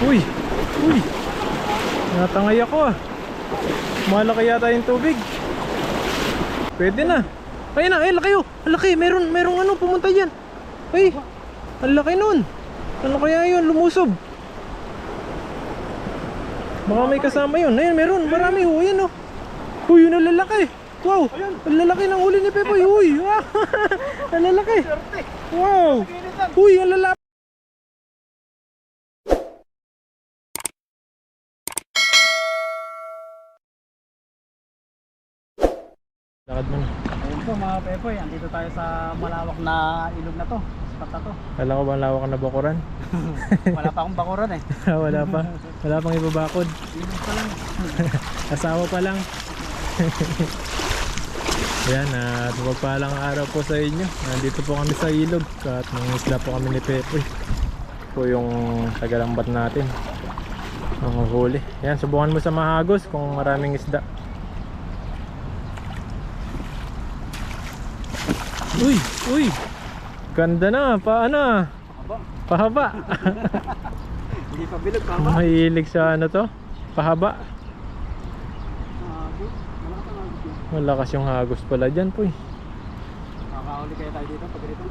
Uy! Uy! Natangay ako ah. Malaki yata yung tubig. Pwede na. Ay na, ay laki oh. Laki, meron, merong ano pumunta dyan. Ay, ang laki nun. Ano kaya yun, lumusob. Baka may kasama yun. Ayun, meron, marami oh. Ayan oh. Uy, yun ang lalaki. Wow, ang lalaki ng huli ni Pepoy. Uy, ang lalaki. Wow. Uy, ang lalaki. Lakad mo na. Ayun po mga Pepoy, andito tayo sa malawak na ilog na to. Spot na to. Kala ko ba ang lawak na bakuran? Wala pa akong bakuran eh. Wala pa. Wala pang ibabakod. Ilog pa lang. Asawa pa lang. Ayan, at magpalang araw po sa inyo. Nandito po kami sa ilog at mga isla po kami ni Pepoy. Po yung tagalambat natin. Ang huli. Ayan, subukan mo sa mahagos kung maraming isda. Uy, uy. Ganda na, paano? ah? Aba, Pahaba. hindi pa bilog pa ba? Mahilig sa ano to? Pahaba. Malakas yung hagos pala dyan po eh. Kaya tayo dito pag ganito.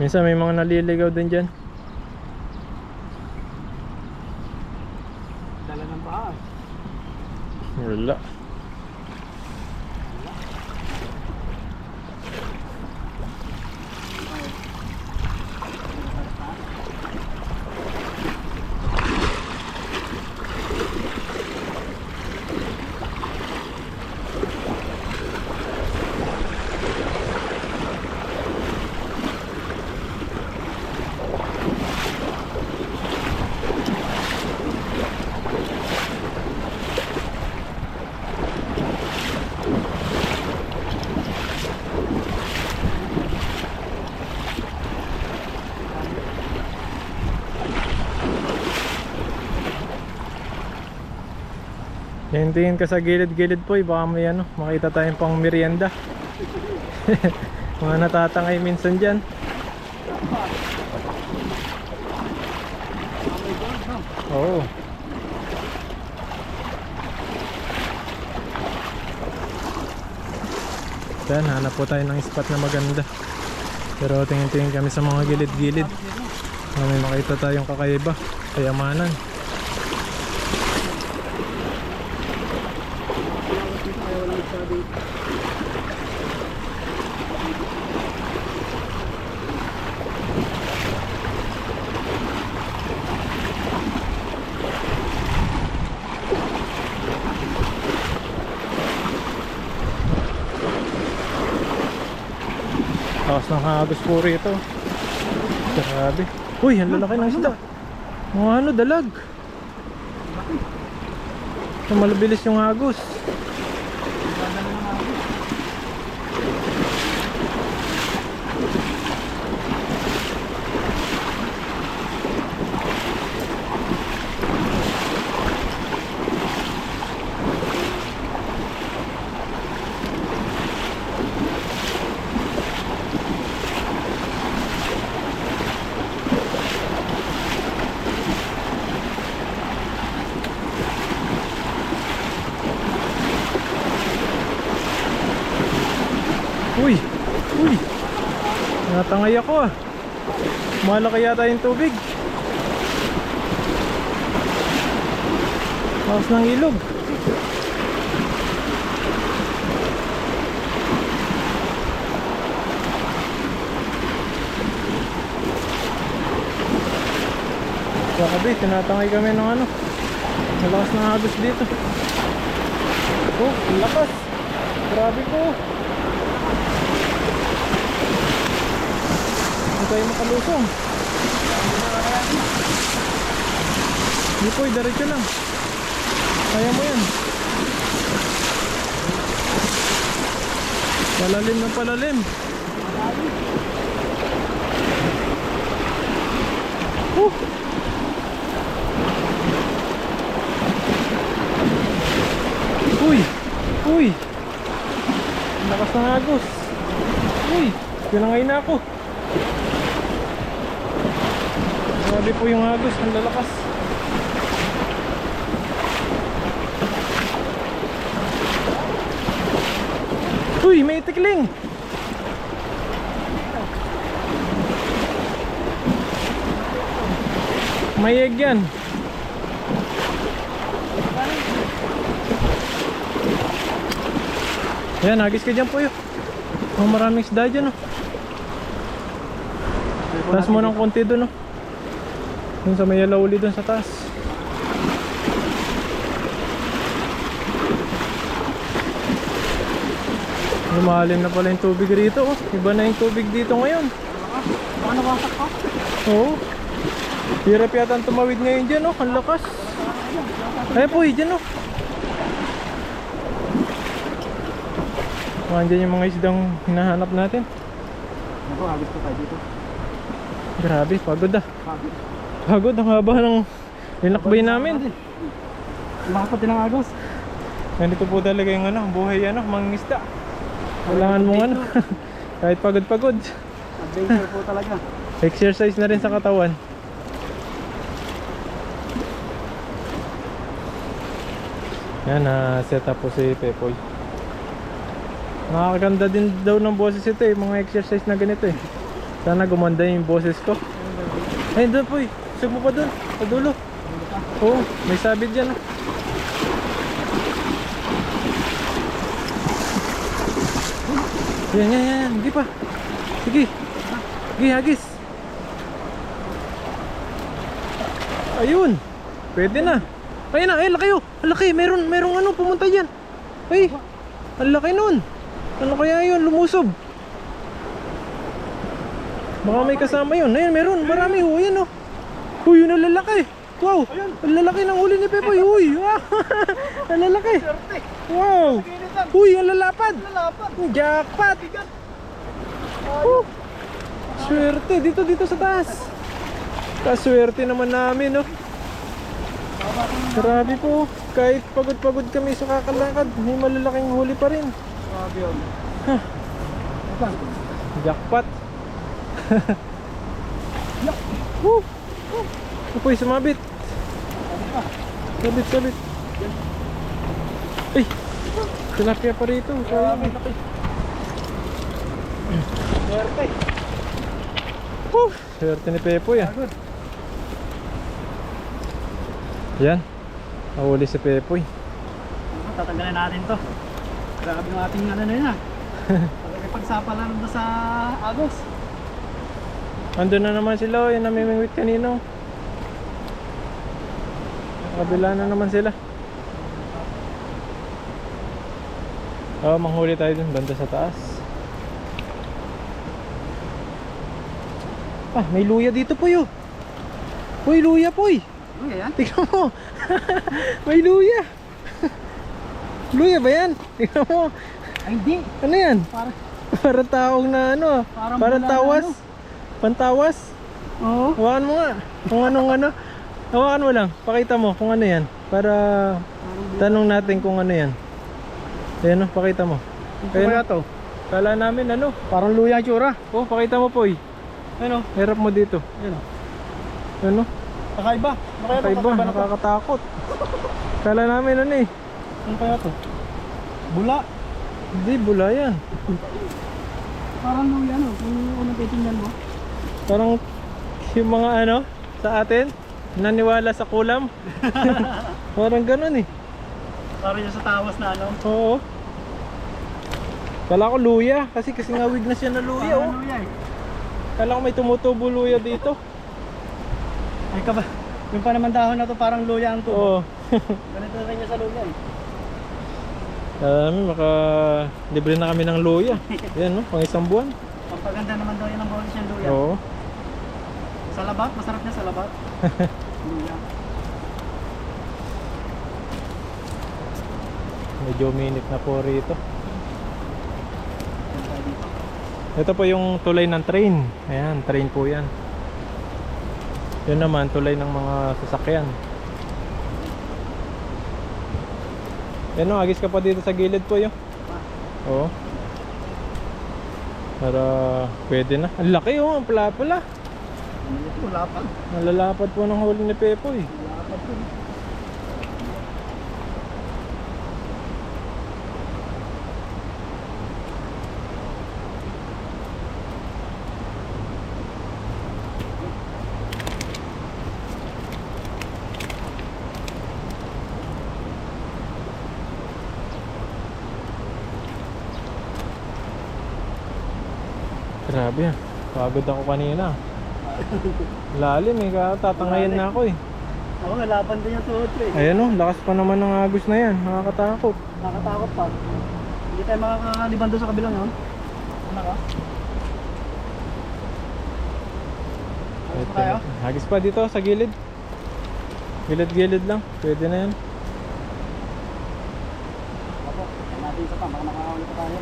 Minsan may mga naliligaw din dyan. Dala ng baha. eh. Wala. Tingin ka sa gilid-gilid po eh. Baka may ano, makita tayong pang merienda. mga natatangay minsan dyan. Oo. Yan, hanap po tayo ng spot na maganda. Pero tingin-tingin kami sa mga gilid-gilid. May makita tayong kakaiba. Kayamanan. Kaya walang isa dito. Hagos po rito. Grabe. Uy, ang lalaki ng isda. Mga ano, dalag. Malabilis yung hagos. Dala ng agos. Uy! Uy! Ako ah. Malaki yata yung tubig. Lakas ng ilog. Grabe, tinatangay kami ng ano. Malakas na agos dito. Oh, lakas. Grabe ko. Hindi tayo makalusong. Hindi po, diretso lang. Kaya mo yan. Palalim ng palalim. Woo! Uy! Uy! Lakas ng agos. Uy! Pinangay na ako. Grabe po yung agos, ang lalakas. Uy, may tikling! Mayeg yan. Ayan, agis ka dyan po yun. Oh, maraming isda dyan. Oh. Tas mo ng konti doon. Oh. Dun sa may yellow uli dun sa taas. Lumalim na pala yung tubig rito, oh. Iba na yung tubig dito ngayon. Baka nawasak ka. Oo. Hirap yata ang tumawid ngayon dyan, oh. Ang lakas. Kaya po, eh, dyan, oh. Andyan yung mga isdang hinahanap natin. Ako, hagis ko tayo dito. Grabe, pagod ah. Hagis. Pagod, ang haba ng linakbay namin. Makapot din ang agos. Ganito po talaga yung ano, buhay ano, mangingisda. Kailangan mong ano, kahit pagod-pagod. Adventure po talaga. Exercise na rin sa katawan. Yan, na set up po si Pepoy. Nakakaganda din daw ng boses ito eh, mga exercise na ganito eh. Sana gumanda yung boses ko. Ay, doon po eh. Sug mo pa doon, sa dulo. Oo, may sabit dyan oh. Yan, yan, yan. Sige pa. Sige. Sige, hagis. Ayun. Pwede na. Ayun na, ay laki oh. Laki, meron, merong ano, pumunta dyan. Ay, ang laki nun. Ano kaya yun, lumusob. Baka may kasama yun. Ayun, meron, marami oh. Ayan oh. Uy, yun ang lalaki. Wow, ang lalaki ng huli ni Pepoy. Uy, wow. ang lalaki. Wow. Uy, ang lalapad. Lalapat. Jackpot! Woo! Swerte dito dito sa taas. Kaswerte naman namin, no. Grabe po. Kahit pagod-pagod kami sa kakalakad, may malalaking huli pa rin. Grabe yun. Jackpot. Woo! Upoy, sumabit. Sabit, sabit. Ay! Tilapia pa rito. Sayang. Swerte. Woo! Swerte ni Pepoy ah. Yan. Nahuli si Pepoy. Tatanggalin natin to. Grabe yung ating ano na yun ah. Pagsapalaran doon sa agos. Andun na naman sila, oh, yung namimingwit kanino. Kabila na naman sila. Oh, manghuli tayo dun, banda sa taas. Ah, may luya dito po yun. Uy, luya po Ano yan? Tingnan mo. may luya. luya ba yan? Tingnan mo. Ay hindi. Ano yan? Para, Parang taong na ano. ah. Parang Parang tawas. ano. Pantawas. Oo. Hawakan mo nga. Kung anong ano. Hawakan mo lang. Pakita mo kung ano yan. Para tanong natin kung ano yan. Ayan o, pakita mo. Kaya Ayan o. to. Kala namin ano. Parang luya ang tsura. Oh, pakita mo po eh. Ano? Hirap mo dito. Ano? Ano? Kakaiba. Ano kaya? Kakaiba, na to? nakakatakot. Kala namin ano eh. Ano kaya to? Bula. Hindi, bula yan. Parang luya no. Kung unang titingnan mo. Parang yung mga ano sa atin, naniwala sa kulam. Parang ganun eh. Parang yung sa tawas na ano. Oo. Kala ko luya, kasi kasi ngawig na siya na luya oh. Parang luya eh. Kala ko may tumutubo luya dito. Ay ka ba? Yung pa naman dahon na to parang luya ang tubo. Oo. Ganito rin niya sa luya eh. Dami, maka libre na kami ng luya. Yan no, pang isang buwan. Pampaganda naman daw yan ang boses yung luya. Oo. Sa labat, masarap niya sa labat. Medyo minit na po rito. Ito po yung tulay ng train. Ayan, train po yan. Yun naman, tulay ng mga sasakyan. Yan o, agis ka pa dito sa gilid po yun. Oo. Para pwede na. Ang laki oh, ang pala-pala. Ano lapad. Nalalapad po ng huli ni Pepo eh. Lapad po. Grabe, ah. pagod ako kanina. Lalim eh, kaya tatangayin na ako eh. Ako nalaban din yung tuhod ko eh. Ayan oh, lakas pa naman ng agos na yan. Nakakatakot. Nakatakot pa. Hindi tayo makakaliban doon sa kabilang yun. Ano ka? Ayos pa tayo? Hagis pa dito sa gilid. Gilid-gilid lang. Pwede na yan. Opo, natin isa pa, baka makakaulit pa tayo.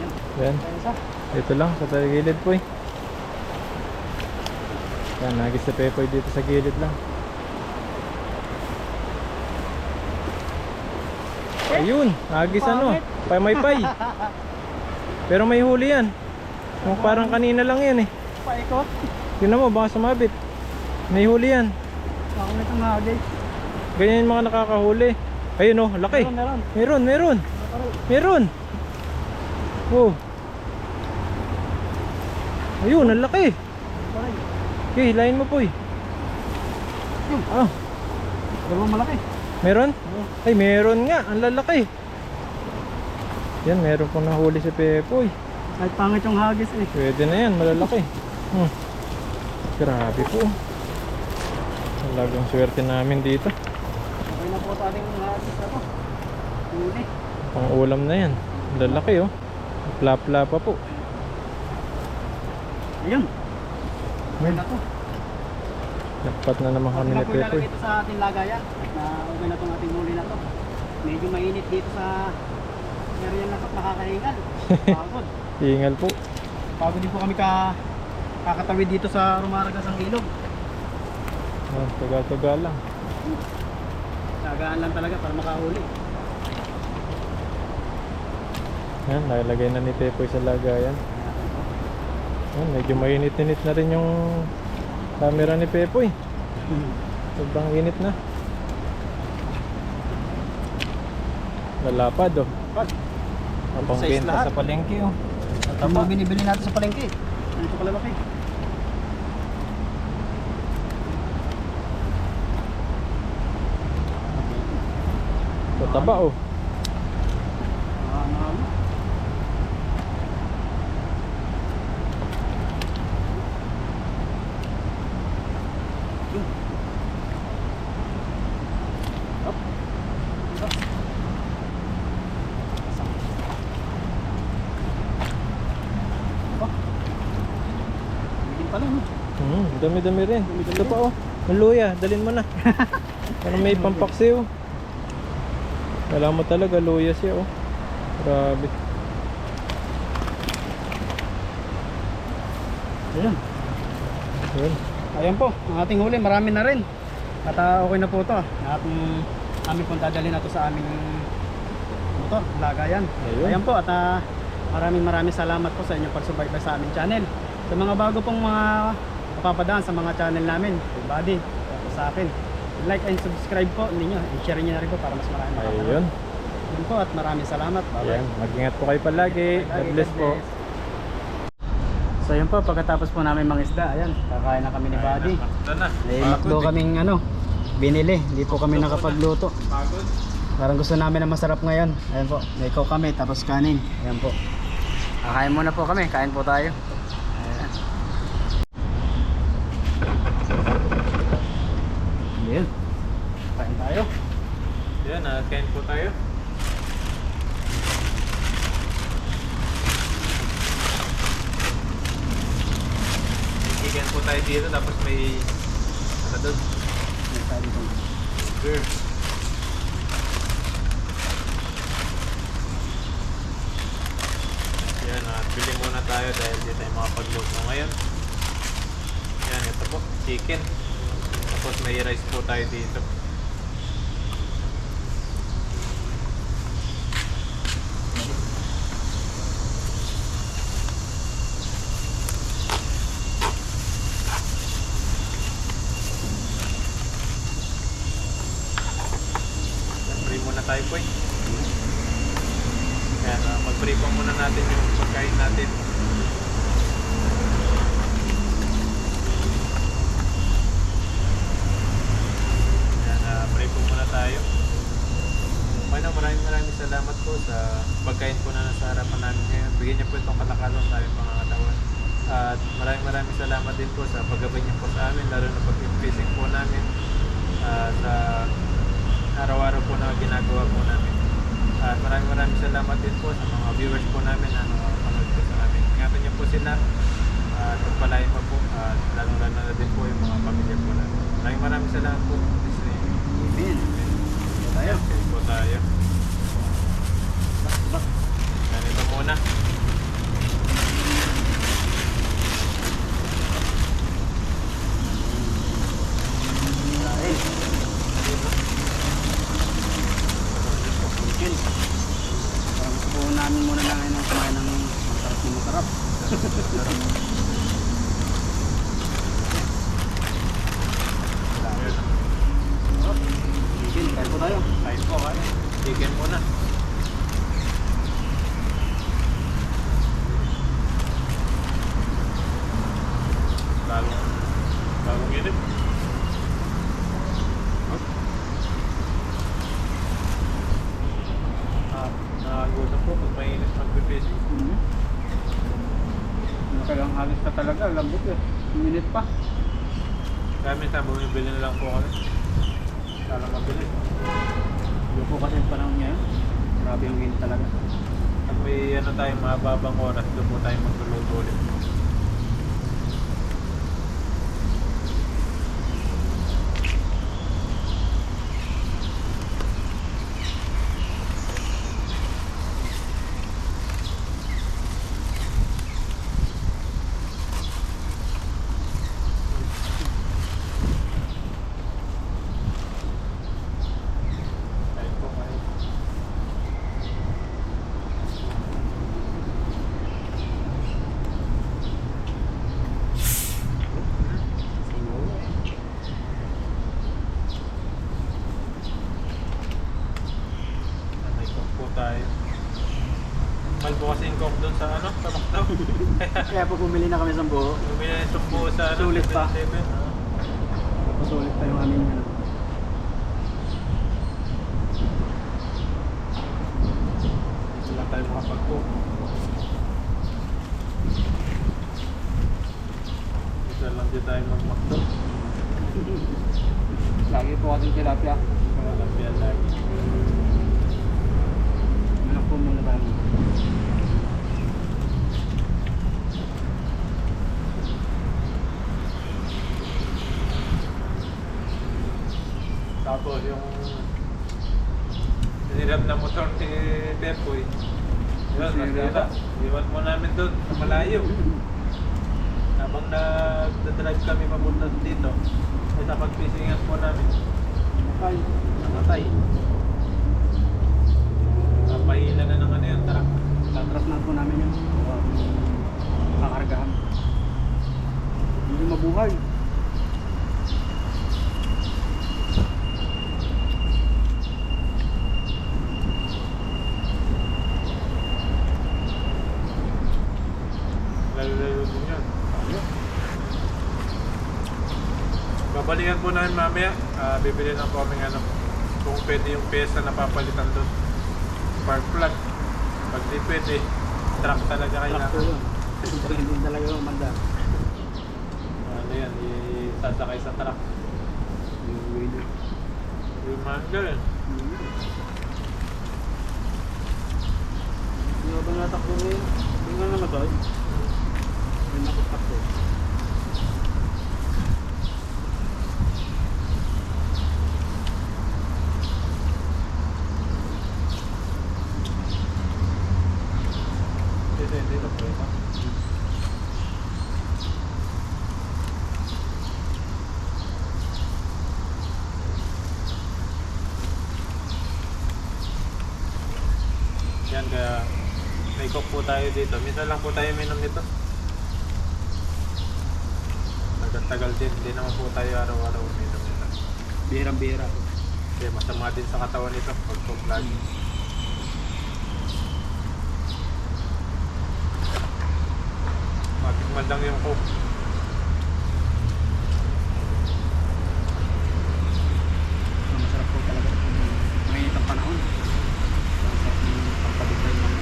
Yan, Yan. tayo isa. Dito lang sa gilid po eh. Yan, nagis sa Pepoy dito sa gilid lang. Ayun, nagis ano, pa may pay. Pero may huli yan. Yung parang kanina lang yan eh. Paikot. Tingnan mo, baka sumabit. May huli yan. Ako may tangagay. Ganyan yung mga nakakahuli. Ayun oh, laki. Meron, meron. Meron, meron. Meron. Oh. Ayun, ang laki. Okay, hilahin mo po eh. Ah, Dalawang malaki. meron? Ay, meron nga. Ang lalaki. Yan, meron pong nahuli si Pepoy. Kahit pangit yung hagis eh. Pwede na yan, malalaki. Hmm. Grabe po. Talagang swerte namin dito. Okay na po sa ating hagis na to. Pang ulam na yan. Lalaki oh. Pla-pla pa po. Ayun. Okay na to. Nagpat na naman kami na ilalagay ito sa ating lagayan. Na okay na itong ating huli na to. Medyo mainit dito sa area na to. Nakakahingal. Pagod. Ingal po. Pagod din po kami ka kakatawid dito sa Rumaragas ang ilog. Ah, Taga-taga lang. Tagaan lang talaga para makahuli. Yan, nalagay na ni Pepoy sa lagayan. Yan, medyo mainit-init na rin yung camera ni Pepoy. Sobrang init na. Lalapad oh. Pag, Kapang Size benta lahat. sa palengke oh. Ang mga binibili natin sa palengke. Ganito kalalaki. Tataba oh. Ah, ano? Yun. Up. Up. Oh. Hindi pala, no? Hmm, dami-dami rin. Dami-dami Ito pa oh. Luya, dalin mo na. Parang may pampaksi oh. Mo talaga, luya siya oh. Grabe. Ayan. Yun. Ayan po, ang ating huli, marami na rin. At ah, okay na po ito. At um, aming pong dadalhin na to sa aming motor, lagayan. Ayun. Ayan po, at ah, maraming maraming salamat po sa inyong pagsubaybay sa aming channel. Sa mga bago pong mga kapapadaan sa mga channel namin, kay Buddy, at sa akin. Like and subscribe po ninyo. I-share nyo na rin po para mas marami makapanood. Ayun. Yun po at maraming salamat. Bye-bye. Mag-ingat po kayo palagi. God bless po. So yun po, pagkatapos po namin mangisda, ayan, kakain na kami ni Buddy. May makdo kaming ano, binili. Hindi po kami nakapagluto. Parang gusto namin na masarap ngayon. Ayan po, may ikaw kami, tapos kanin. Ayan po. Kakain muna po kami, kain po tayo. Ayan. Ayan. Kain tayo. Yan, uh, kain po tayo. Chicken po tayo dito tapos may ano doon? Tayo dito. Burger. Yan, uh, bili muna tayo dahil di tayo makapagluto ngayon. Yan, ito po, chicken. Tapos may rice po tayo dito. Jempoy. Kaya uh, mag-prepare muna natin yung pagkain natin. Yan, uh, pray po muna tayo. Bueno, maraming maraming salamat po sa pagkain po na nasa harapan namin ngayon. Bigyan niyo po itong kalakasan sa aming pangangatawan. At maraming maraming salamat din po sa paggabay niyo po sa amin, lalo na pag-fishing po namin ah, sa araw-araw po na ginagawa po namin. At maraming maraming salamat din po sa mga viewers po namin na nakapanood po sa amin. Ingatan niyo po sila at pagpalain pa po at lalong-lalo na din po yung mga pamilya po namin. Maraming maraming salamat po. Amen. Okay po tayo. Bak. Ganito muna. Parang gusto namin muna na ngayon ang kumain ng masarap na masarap. Ayun. Sarap. Chicken, kain po tayo. Kain po kain. Chicken muna. Lalong, lalong init. Ah, nakagutom po pag mainit magpipisi. Mm-hmm. Matagang halos ka talaga, lambot eh. Minute pa. Kaya minsan bumibili na lang po kami. Para mabilis. Hindi po kasi yung panahon ngayon. Grabe yung init talaga. Pag may ano tayo, mababang oras, doon po tayo magluluto ulit. Kain po, kain. May coke po tayo. Mahal po kasi yung coke doon sa ano, sa Macdo. Kaya po bumili na kami sa buo. Bumili na sa ano, Sulit pa. 7-Eleven. Pasulit pa yung aming ano. Dito lang tayo makapag-coke. Dito lang din tayo mag-Macdo. Lagi po kasing tilapia. Biyan lagi. Ano po muna tayo. Tapos yung sinirap na motor ni Bepoy. Yun, nasira. Iwan mo namin doon malayo. Habang nagdadrive kami papunta dito, ay sa pagpisingan po namin, Ay, namatay. Napahila na ng ano yun, truck. tatras na po namin yun. Kakargahan. Hindi mabuhay. Lalo-lalo din yun. Namin mamaya. Ah, bibili na po kami ano, kung pwede yung pyesa na papalitan doon. Spark plug. Pag di pwede, truck talaga Truck kailangan. yun. Hindi talaga yung manda. Ano yan, isasakay sa truck. Yung winner. Yung manga yun. Hindi ba natakbo ngayon? Hindi nga naman doon. Hindi nakutakbo. Dito, dito po ito. Yan, kaya may coke po tayo dito. Minsan lang po tayo minom nito. Nagtagal din. Hindi naman po tayo araw-araw minom nito. Bihirang-bihira. Kasi masama din sa katawan nito pag pag lagi. Matikman lang yung coke. So, masarap po talaga kung mainit ang panahon. Masarap yung pagpabigay ng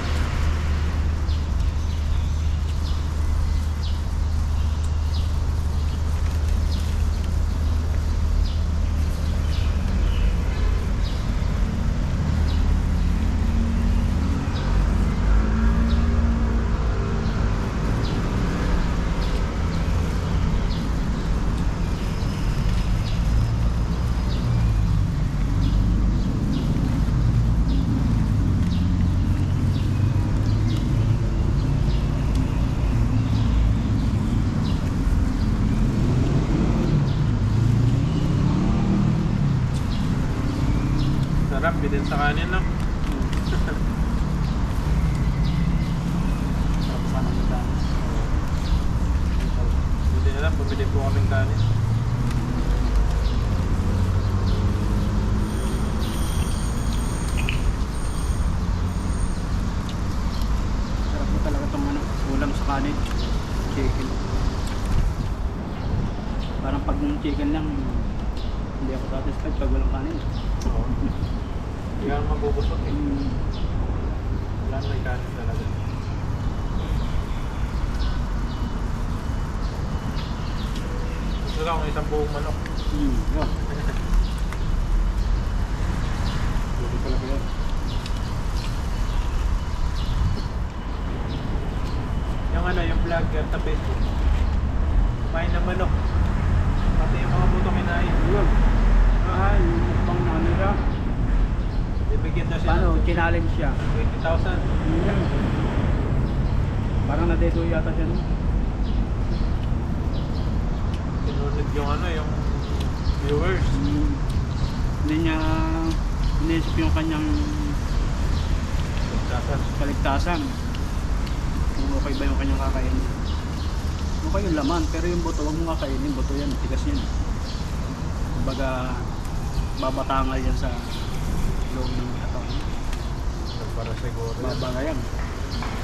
Sarap, din sa kanin no? sarap sa ng dami. Hindi na lang, bumili po kaming kanin. Sarap po talaga itong ano, ulam sa kanin. Chicken. Parang pag yung chicken lang, hindi ako satisfied pag walang kanin. Mabubusok eh. Wala na may kanin talaga. Gusto lang isang buong manok. Mm. Yeah. Pwede talaga yun. Yung ano, yung vlogger sa Facebook. Kumain ng manok. Pati yung mga buto kinain. Yun. Ah, yung mukbang na ano nila. Bibigyan na siya Paano, ng challenge siya. 20,000. Mm. Parang nadedo yata siya. no? Sinunod yung ano, yung viewers. Mm. Hindi niya inisip yung kanyang 20,000. kaligtasan. Kung okay ba yung kanyang kakainin. Okay yung laman, pero yung buto, huwag mo kakainin. Buto yan, tigas yan. Kumbaga, babatangal yan sa loob ng katawan. Para siguro. yan. Babanga yan.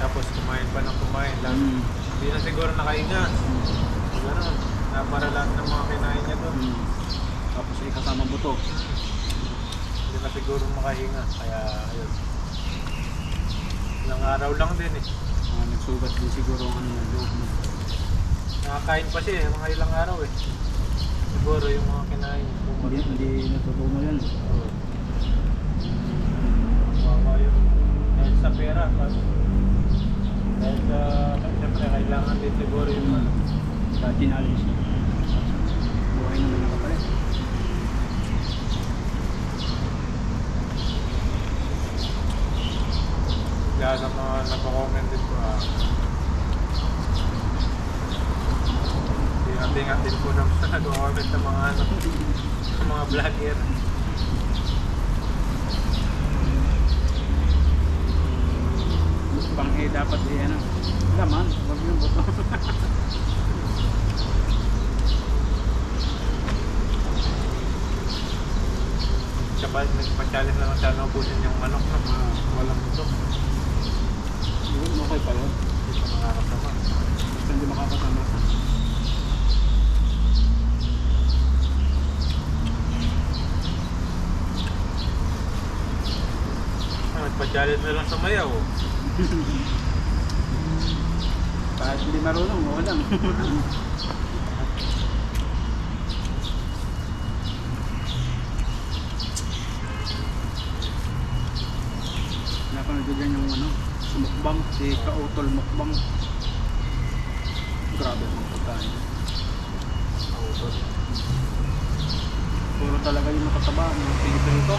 Tapos kumain pa ng kumain lang. Mm. Hindi na siguro nakahinga. Ganun. Na para lahat ng mga kinain niya doon. Mm. Tapos ay kasama buto. Hindi na siguro makahinga. Kaya, ayun. Ilang araw lang din eh. Ah, nagsugat din siguro ang ano ng loob mo. Nakakain pa siya eh, mga ilang araw eh. Siguro yung mga kinain. Hindi, hindi natutuno yan. Oo. Wawa yun. Dahil sa pera. Dahil sa, siyempre kailangan din siguro yung ano. Sa challenge niya. Buhay naman nakapalit. Lahat ng mga nagko-comment din po. Ah, Ingat-ingat din po ng sa nagko-comment sa mga ano, sa mga vlogger. Eh, dapat eh, ano, laman, wag yung buto. Tsaka nagpa-challenge na lang sana ubusin yung manok na mga walang buto. Yun, okay pa yun. Hindi pa nakakasama. Basta hindi makakasama. Ah, Nagpa-challenge na lang sa mayaw. oh. Kahit hindi marunong, okay lang. Napanood ko dyan yung ano, mukbang, si Kautol Mukbang. Grabe ang pagkain. Utot. Puro talaga yung nakataba, yung pinipirito.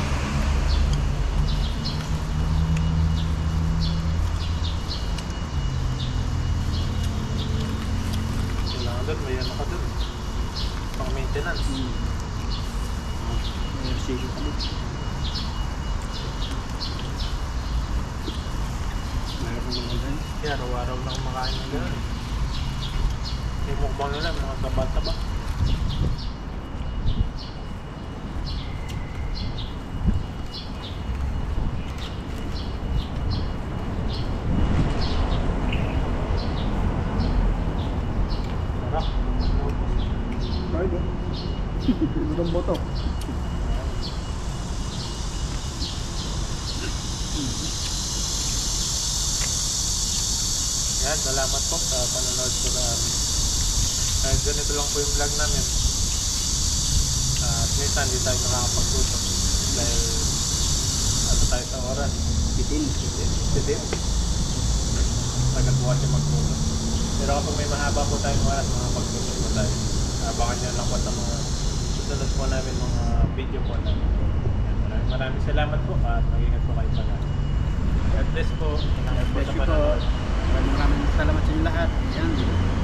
Kailangan doon, may ano ka doon. Pang maintenance. Hmm. May sige ka doon. Mayroon naman dyan. Kaya araw-araw na kumakain ng gano'n. Yung mukbang nila, mga taba-taba. oh. Gudong boto. Yan, salamat po sa panonood po na Kahit ganito lang po yung vlog namin. At minsan hindi tayo nakakapagtutok dahil ano tayo sa oras. Bitin. Bitin. Tagal po kasi magtutok. Pero kapag may mahaba po tayong oras, makapagtutok po tayo. Abangan nyo lang po sa mga susunod po namin mga video po namin. Maraming, maraming salamat po at mag-ingat po kayo palagi. God bless po. Salamat po sa panonood. Maraming salamat sa inyo lahat. Yan.